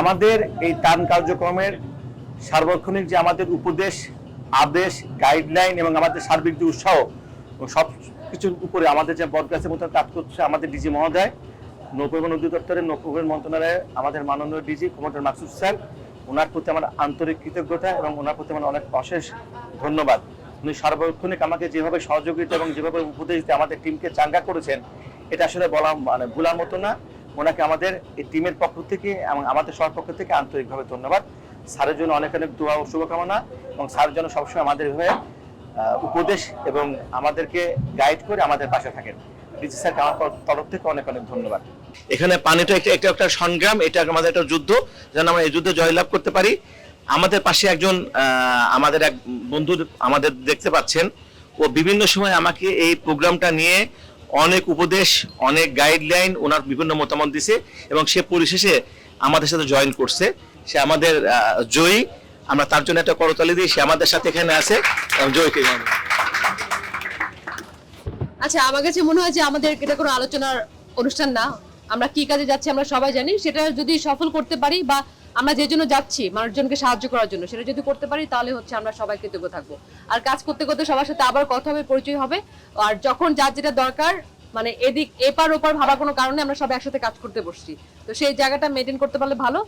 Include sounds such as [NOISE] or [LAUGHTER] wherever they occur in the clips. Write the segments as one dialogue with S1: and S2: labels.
S1: আমাদের এই ত্রাণ কার্যক্রমের সার্বক্ষণিক যে আমাদের উপদেশ, আদেশ গাইডলাইন এবং আমাদের সার্বিক যে উৎসাহ সব কিছুর উপরে আমাদের যে বদগাছের মতো কাজ করছে আমাদের ডিজি মহোদয়, নৌপরিবহন অধিদপ্তরের নৌপরিবহন মন্ত্রণালয়ে আমাদের মাননীয় ডিজি কমান্ডার মাকসুদ স্যার, ওনার প্রতি আমার আন্তরিক কৃতজ্ঞতা এবং ওনার প্রতি আমার অনেক অশেষ ধন্যবাদ। উনি সার্বক্ষণিক আমাকে যেভাবে সহযোগিতা এবং যেভাবে উপদেশ দিয়ে আমাদের টিমকে চাঙ্গা করেছেন, এটা আসলে বলা মানে ভুলার মতো না। ওনাকে আমাদের এই টিমের পক্ষ থেকে এবং আমাদের সবার পক্ষ থেকে আন্তরিকভাবে ধন্যবাদ। স্যারের জন্য অনেক অনেক দোয়া ও শুভকামনা এবং স্যার যেন সবসময় আমাদের আহ, উপদেশ এবং আমাদেরকে গাইড করে আমাদের পাশে থাকেন। ডিজি স্যারকে আমার তরফ থেকে অনেক অনেক ধন্যবাদ। এখানে পানিটা একটা একটা একটা সংগ্রাম এটা আমাদের একটা যুদ্ধ যেন আমরা এই যুদ্ধে জয়লাভ করতে পারি। আমাদের পাশে একজন আমাদের এক বন্ধু আমাদের দেখতে পাচ্ছেন। ও বিভিন্ন সময় আমাকে এই প্রোগ্রামটা নিয়ে অনেক উপদেশ, অনেক গাইডলাইন ওনার বিভিন্ন মতামত দিছে এবং সে পরিশেষে আমাদের সাথে জয়েন করছে। সে আমাদের জয়ী। আমরা তার জন্য একটা করতালি দিই, সে আমাদের সাথে এখানে আছে। জয়ীকে
S2: আচ্ছা আমার কাছে মনে হয় যে আমাদের এটা কোনো আলোচনার অনুষ্ঠান না। আমরা কি কাজে যাচ্ছি আমরা সবাই জানি। সেটা যদি সফল করতে পারি বা আমরা যে জন্য যাচ্ছি মানুষজনকে সাহায্য করার জন্য, সেটা যদি করতে পারি তাহলে হচ্ছে আমরা সবাই কৃতজ্ঞ থাকব। আর কাজ করতে করতে সবার সাথে আবার কথা হবে, পরিচয় হবে। আর যখন যার যেটা দরকার মানে এদিক, এপার ওপার ভাবার কোনো কারণে আমরা সবাই একসাথে কাজ করতে বসছি। তো সেই জায়গাটা মেনটেন করতে পারলে ভালো।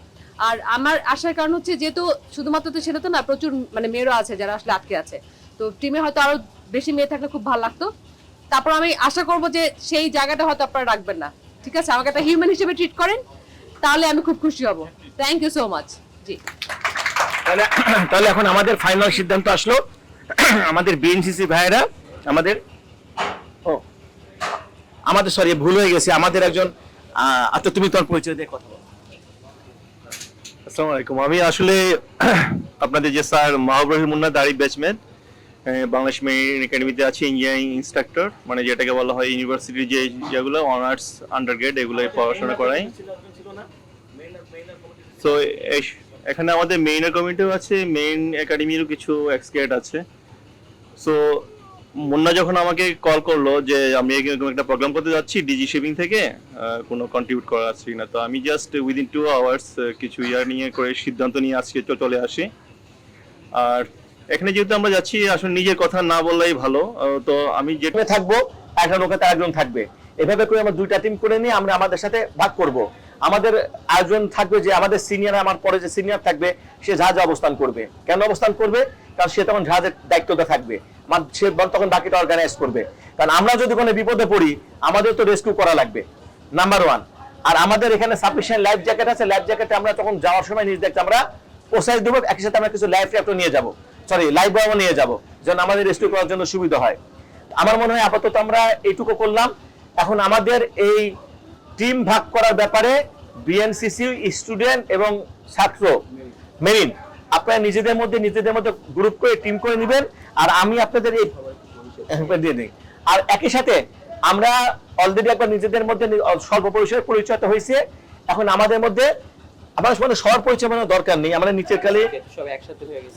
S2: আর আমার আসার কারণ হচ্ছে যেহেতু শুধুমাত্র তো সেটা তো না, প্রচুর মানে মেয়েরও আছে যারা আসলে আটকে আছে। তো টিমে হয়তো আরও বেশি মেয়ে থাকলে খুব ভালো লাগতো। তারপর আমি আশা করব যে সেই জায়গাটা হয়তো আপনারা রাখবেন না। ঠিক আছে? আমাকে একটা হিউম্যান হিসেবে ট্রিট করেন, তাহলে আমি খুব খুশি হব। Thank you so much ji.
S1: তাহলে তাহলে এখন আমাদের ফাইনাল সিদ্ধান্ত আসলো। আমাদের বিএনসিসি ভাইয়েরা, আমাদের আমাদের সরি ভুল হয়ে গেছে। আমাদের একজন আচ্ছা তুমি তোমার পরিচয় দিয়ে কথা
S3: আসসালামু আলাইকুম। আমি আসলে [CLEARS THROAT] আপনাদের যে স্যার মাহবুর মুন্না, দাড়ি ব্যাচমেন্ট বাংলাদেশ মেরিন একাডেমিতে আছি ইঞ্জিনিয়ারিং ইনস্ট্রাক্টর মানে যেটাকে বলা হয় ইউনিভার্সিটির যে যেগুলো অনার্স আন্ডারগ্রেড এগুলো পড়াশোনা করাই। তো এখানে আমাদের মেইনের কমিটিও আছে মেইন একাডেমিরও কিছু এক্সকেট আছে। সো মুন্না যখন আমাকে কল করল যে আমি এরকম একটা প্রোগ্রাম করতে যাচ্ছি ডিজি শিপিং থেকে কোনো কন্ট্রিবিউট করা আসছি না তো আমি জাস্ট উইদিন টু আওয়ার্স কিছু ইয়ার নিয়ে করে সিদ্ধান্ত নিয়ে আজকে চলে আসি। আর এখানে যেহেতু আমরা যাচ্ছি, আসলে নিজের কথা না বললেই ভালো। তো আমি
S1: টিমে থাকব একটা নৌকাতে একজন থাকবে। এভাবে করে আমরা দুইটা টিম করে নিয়ে আমরা আমাদের সাথে ভাগ করব। আমাদের আয়োজন থাকবে যে আমাদের সিনিয়র আমার পরে যে সিনিয়র থাকবে, সে যা যা অবস্থান করবে। কেন অবস্থান করবে? কারণ সে তখন জাহাজের দায়িত্বটা থাকবে। সে তখন বাকিটা অর্গানাইজ করবে। কারণ আমরা যদি কোনো বিপদে পড়ি, আমাদের তো রেস্কিউ করা লাগবে। নাম্বার ওয়ান আর আমাদের এখানে সাফিসিয়েন্ট লাইফ জ্যাকেট আছে। লাইফ জ্যাকেটে আমরা তখন যাওয়ার সময় নিজ দেখতে আমরা পোষাই দেবো, একই সাথে আমরা কিছু লাইফ জ্যাকেটও নিয়ে যাব। সরি লাইফ বয়ও নিয়ে যাব, যেন আমাদের রেস্কিউ করার জন্য সুবিধা হয়। আমার মনে হয় আপাতত আমরা এইটুকু করলাম। এখন আমাদের এই টিম ভাগ করার ব্যাপারে বিএনসিসি স্টুডেন্ট এবং ছাত্র, মেরিন আপনারা নিজেদের মধ্যে নিজেদের মধ্যে গ্রুপ করে টিম করে নেবেন আর আমি আপনাদের এই দিয়ে দিই। আর একই সাথে আমরা অলরেডি একবার নিজেদের মধ্যে স্বল্প পরিচয় তো হয়েছে। এখন আমাদের মধ্যে আমাদের মানে সবার পরিচয় মানে দরকার নেই আমরা নিচের কালে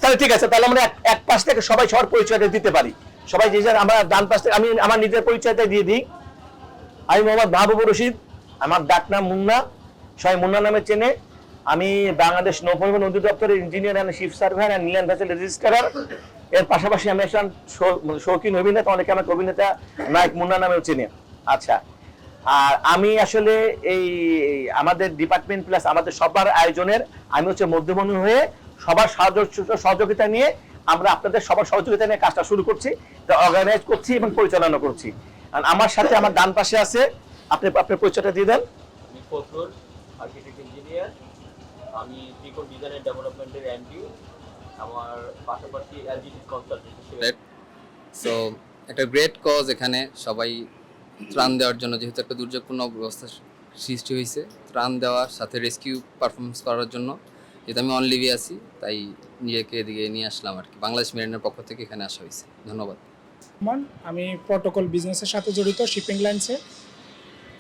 S1: তাহলে ঠিক আছে তাহলে আমরা এক- পাশ থেকে সবাই সবার পরিচয়টা দিতে পারি। সবাই যে যার আমরা ডান পাশ থেকে আমি আমার নিজের পরিচয়টা দিয়ে দিই। আমি মোহাম্মদ মাহবুবুর রশিদ আমার ডাক নাম মুন্না সবাই মুন্না নামে চেনে। আমি বাংলাদেশ নৌপরিবহন অধিদপ্তরের engineer and ship surveyor and inland vessel registrar এর পাশাপাশি আমি একজন মানে শৌখিন অভিনেতা, অনেকে আমাকে অভিনেতা নায়ক মুন্না নামেও চেনে। আচ্ছা আর আমি আসলে এই আমাদের ডিপার্টমেন্ট প্লাস আমাদের সবার আয়োজনের, আমি হচ্ছে মধ্যমণি হয়ে সবার সহযোগিতা নিয়ে আমরা আপনাদের সবার সহযোগিতা নিয়ে কাজটা শুরু করছি অর্গানাইজ করছি এবং পরিচালনা করছি। আমার সাথে আমার ডান পাশে আছে, আপনি আপনার পরিচয়টা দিয়ে দেন।
S4: ইঞ্জিনিয়ার আমি ত্রিকোণ ডিজাইন এন্ড ডেভেলপমেন্টের এমডি আমার পাশাপাশি এলজিডি কনসালটেন্ট
S5: সো একটা গ্রেট কজ এখানে সবাই ত্রাণ দেওয়ার জন্য যেহেতু একটা দুর্যোগপূর্ণ অবস্থা সৃষ্টি হয়েছে ত্রাণ দেওয়ার সাথে রেস্কিউ পারফরমেন্স করার জন্য। যেহেতু আমি অন লিভে আছি তাই নিজেকে এদিকে নিয়ে আসলাম আর কি। বাংলাদেশ মেরিনের পক্ষ থেকে এখানে আসা হয়েছে। ধন্যবাদ।
S6: আমি প্রটোকল বিজনেসের সাথে জড়িত শিপিং লাইন্সে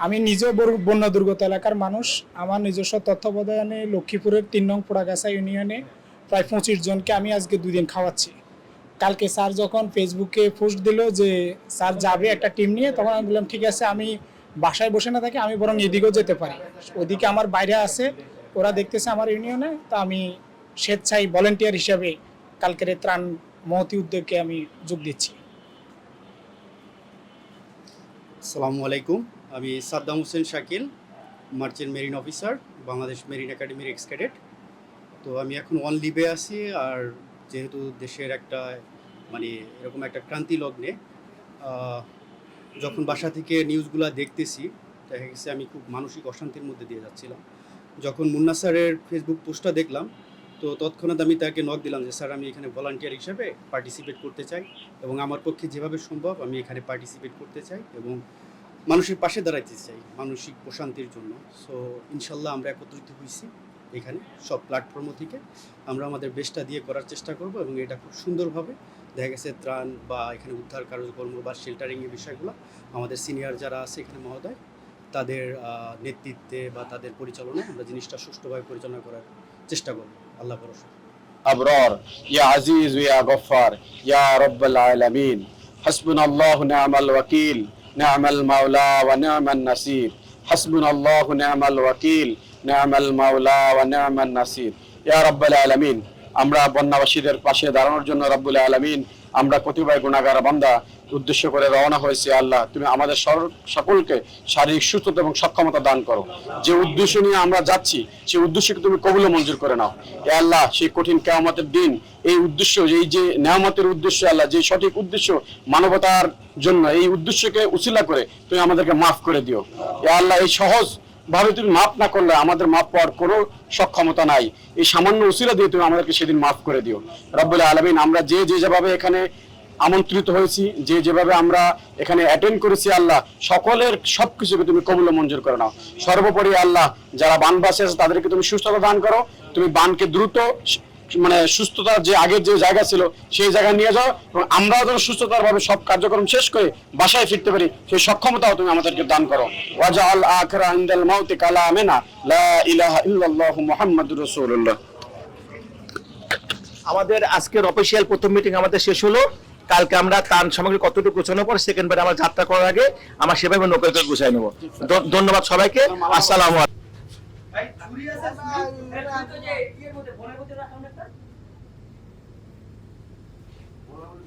S6: আমি নিজেও বন্যা দুর্গত এলাকার মানুষ। আমার নিজস্ব তত্ত্বাবধানে লক্ষ্মীপুরের তিন নং পোড়াগাছা ইউনিয়নে প্রায় পঁচিশ জনকে আমি আজকে দুই দিন খাওয়াচ্ছি। কালকে স্যার যখন ফেসবুকে পোস্ট দিল যে, স্যার যাবে একটা টিম নিয়ে? তখন আমি বললাম, ঠিক আছে, আমি বাসায় বসে না থাকি, আমি বরং এদিকেও যেতে পারি। ওদিকে আমার বাইরে আছে, ওরা দেখতেছে আমার ইউনিয়নে, তো আমি স্বেচ্ছায় ভলেন্টিয়ার হিসাবে কালকের ত্রাণ মহতি উদ্যোগকে আমি যোগ দিচ্ছি।
S7: আসসালামু আলাইকুম। আমি Saddam Hossain Shakil, merchant marine officer, Bangladesh marine একাডেমির এক্স ক্যাডেট। তো আমি এখন অন লিভে আছি আর যেহেতু দেশের একটা মানে এরকম একটা ক্রান্তি লগ্নে যখন বাসা থেকে নিউজগুলো দেখতেছি, দেখা গেছে আমি খুব মানসিক অশান্তির মধ্যে দিয়ে যাচ্ছিলাম। যখন মুন্না স্যারের ফেসবুক পোস্টটা দেখলাম, তো তৎক্ষণাৎ আমি তাকে নক দিলাম যে, স্যার, আমি এখানে ভলান্টিয়ার হিসাবে পার্টিসিপেট করতে চাই এবং আমার পক্ষে যেভাবে সম্ভব আমি এখানে পার্টিসিপেট করতে চাই এবং মানুষের পাশে দাঁড়াইতে চাই, মানসিক প্রশান্তির জন্য। সো ইনশাল্লাহ আমরা একত্রিত হয়েছি এখানে, সব প্ল্যাটফর্ম থেকে। আমরা আমাদের বেশটা দিয়ে করার চেষ্টা করব এবং এটা খুব সুন্দরভাবে দেখা গেছে ত্রাণ বা এখানে উদ্ধার কার্যকর্ম বা শেল্টারিং এর বিষয়গুলো, আমাদের সিনিয়র যারা আছে এখানে মহোদয়, তাদের নেতৃত্বে বা তাদের পরিচালনায় আমরা জিনিসটা সুষ্ঠুভাবে পরিচালনা করার চেষ্টা করব। আল্লাহ ভরসা।
S8: আবরর, ইয়া আজিজ, ইয়া গফফার, ইয়া রব্বাল আলামিন, হাসবুনাল্লাহু নিআমাল ওয়াকিল। نعم المولى ونعم النصير. حسبنا الله نعم الوكيل. نعم المولى ونعم النصير. يا رب العالمين. আমরা বন্যাবাসীদের পাশে দাঁড়ানোর জন্য রব্বুল আলমিন আমরা কতিপয় গুণাগার বান্দা উদ্দেশ্য করে রওনা হয়েছে, আল্লাহ তুমি আমাদের সকলকে শারীরিক সুস্থতা এবং সক্ষমতা দান করো। যে উদ্দেশ্য নিয়ে আমরা যাচ্ছি সেই উদ্দেশ্যকে তুমি কবুল মঞ্জুর করে নাও। এ আল্লাহ, সেই কঠিন কেয়ামতের দিন, এই উদ্দেশ্য, এই যে নেয়ামতের উদ্দেশ্য, আল্লাহ, যে সঠিক উদ্দেশ্য মানবতার জন্য এই উদ্দেশ্যকে উচিলা করে তুমি আমাদেরকে মাফ করে দিও। এ আল্লাহ, এই সহজ ভাবে তুমি মাফ না করলে আমাদের মাফ পাওয়ার কোনো সক্ষমতা নাই। এই সামান্য উসিরা দিয়ে তুমি আমাদেরকে সেদিন মাফ করে দিও। রব্বুল আলমিন, আমরা যে যে যেভাবে এখানে আমন্ত্রিত হয়েছি, যে যেভাবে আমরা এখানে অ্যাটেন্ড করেছি, আল্লাহ, সকলের সব কিছুকে তুমি কবুল মঞ্জুর করে নাও। সর্বোপরি আল্লাহ, যারা বানবাসী আছে, তাদেরকে তুমি সুস্থতা দান করো। তুমি বানকে দ্রুত মানে সুস্থতার যে আগের যে জায়গা ছিল সেই জায়গায় নিয়ে যাও এবং আমরাও যেন সুস্থতার ভাবে সব কার্যক্রম শেষ করে বাসায় ফিরতে পারি সেই সক্ষমতাও তুমি আমাদেরকে দান করো ওয়াজাল আখরা ইনদাল মাউতি কালামেনা লা ইলাহা ইল্লাল্লাহু মুহাম্মাদুর রাসূলুল্লাহ
S1: আমাদের আজকের অফিসিয়াল প্রথম মিটিং আমাদের শেষ হলো কালকে আমরা তান সামগ্রী কতটুকু গোছানোর পর সেকেন্ড বার আমরা যাত্রা করার আগে আমরা সেভাবে নৌকা করে গুছাই নেব ধন্যবাদ সবাইকে আসসালামু আলাইকুম